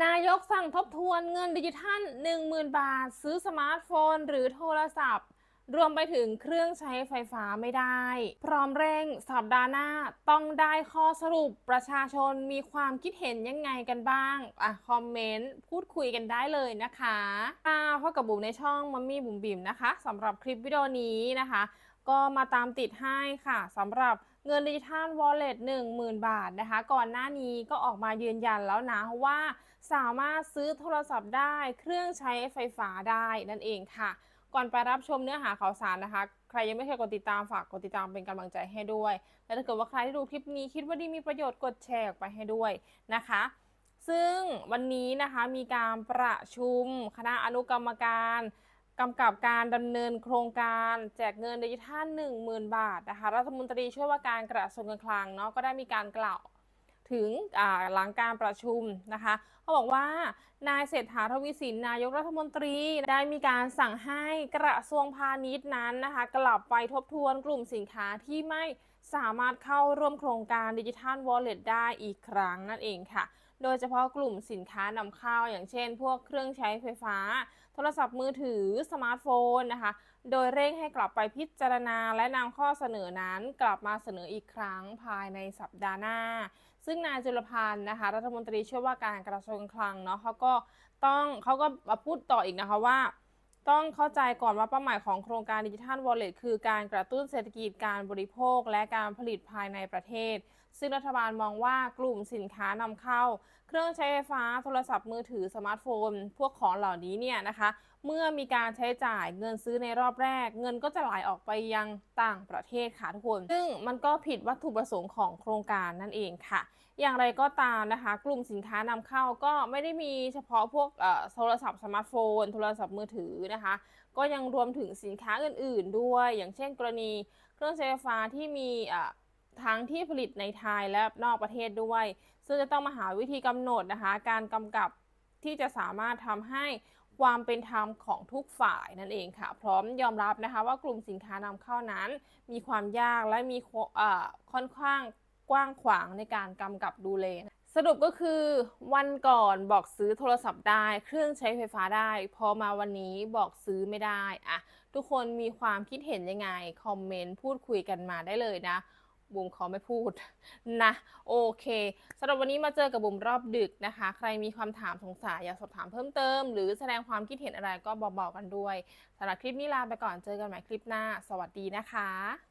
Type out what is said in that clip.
นายกสั่งทบทวนเงินดิจิทัล 10,000 บาท ซื้อสมาร์ทโฟน หรือโทรศัพท์ รวมไปถึงเครื่องใช้ไฟฟ้าไม่ได้ พร้อมเร่งสัปดาห์หน้าต้องได้ข้อสรุปประชาชนมีความคิดเห็นยังไงกันบ้าง อะ คอมเมนต์ พูดคุยกันได้เลยนะคะอ่าพบกับบุ๋มในช่องมัมมี่บุ๋มบิ๋มนะคะสำหรับคลิปวิดีโอนี้นะคะ ก็มาตามติดให้ค่ะสำหรับเงินดิจิทัล Wallet 10,000 บาทนะคะ ก่อนหน้านี้ก็ออกมายืนยันแล้วนะว่าสามารถซื้อโทรศัพท์ได้ เครื่องใช้ไฟฟ้าได้นั่นเองค่ะ ก่อนไปรับชมเนื้อหาข่าวสารนะคะ ใครยังไม่เคยกดติดตามฝากกดติดตามเป็นกำลังใจให้ด้วย และถ้าเกิดว่าใครที่ดูคลิปนี้คิดว่าดีมีประโยชน์กดแชร์ออกไปให้ด้วยนะคะซึ่งวันนี้นะคะมีการประชุมคณะอนุกรรมการ กำกับการดำเนินโครงการแจกเงินดิจิทัล10,000 บาทนะคะรัฐมนตรีช่วยว่าการกระทรวงการคลังเนาะก็ได้มีการกล่าวถึงหลังการประชุมนะคะเขาบอกว่านายเศรษฐาทวีสินนายกรัฐมนตรีได้มีการสั่งให้กระทรวงพาณิชย์นั้นนะคะ กลับไปทบทวนกลุ่มสินค้าที่ไม่ สามารถเข้าร่วมโครงการดิจิทัลวอลเล็ตได้อีกครั้งนั่นเองค่ะ โดยเฉพาะกลุ่มสินค้านำเข้าอย่างเช่น พวกเครื่องใช้ไฟฟ้า โทรศัพท์มือถือสมาร์ทโฟนนะคะ โดยเร่งให้กลับไปพิจารณาและนำข้อเสนอนั้นกลับมาเสนออีกครั้งภายในสัปดาห์หน้า ซึ่งนายจุลพันธ์นะคะ รัฐมนตรีช่วยว่าการกระทรวงคลังเนาะเขาก็ต้องเขาก็มาพูดต่ออีกนะคะว่า ต้องเข้าใจก่อนว่าเป้าหมายของโครงการดิจิทัลวอลเล็ตคือการกระตุ้นเศรษฐกิจการบริโภค และการผลิตภายในประเทศ ซึ่งรัฐบาลมองว่ากลุ่มสินค้านำเข้า เครื่องใช้ไฟฟ้าโทรศัพท์มือถือสมาร์ทโฟน พวกของเหล่านี้เนี่ยนะคะ เมื่อมีการใช้จ่ายเงินซื้อในรอบแรก เงินก็จะไหลออกไปยังต่างประเทศค่ะทุกคน ซึ่งมันก็ผิดวัตถุประสงค์ของโครงการนั่นเองค่ะ อย่างไรก็ตามนะคะ กลุ่มสินค้านำเข้าก็ไม่ได้มีเฉพาะพวกเอ่อโทรศัพท์สมาร์ทโฟน โทรศัพท์มือถือนะคะ ก็ยังรวมถึงสินค้าอื่น ๆ ด้วย อย่างเช่น กรณีเครื่องใช้ไฟฟ้าที่มีทั้งที่ผลิตในไทยและนอกประเทศด้วย ซึ่งจะต้องมาหาวิธีกำหนดนะคะ การกำกับที่จะสามารถทำให้ความเป็นธรรมของทุกฝ่ายนั่นเองค่ะ พร้อมยอมรับนะคะว่ากลุ่มสินค้านำเข้านั้น มีความยากและมีค่อนข้างกว้างขวางในการกำกับดูแล สรุปก็คือวันก่อนบอกซื้อโทรศัพท์ได้ เครื่องใช้ไฟฟ้าได้ พอมาวันนี้บอกซื้อไม่ได้อะทุกคนมีความคิดเห็นยังไง คอมเมนต์พูดคุยกันมาได้เลยนะบุ๋มขอไม่พูดนะโอเคสำหรับวันนี้มาเจอกับบุ๋มรอบดึกนะคะ ใครมีคำถามสงสัยอยากสอบถามเพิ่มเติม หรือแสดงความคิดเห็นอะไรก็บอกๆกันด้วยสำหรับคลิปนี้ลาไปก่อนเจอกันใหม่คลิปหน้า สวัสดีนะคะ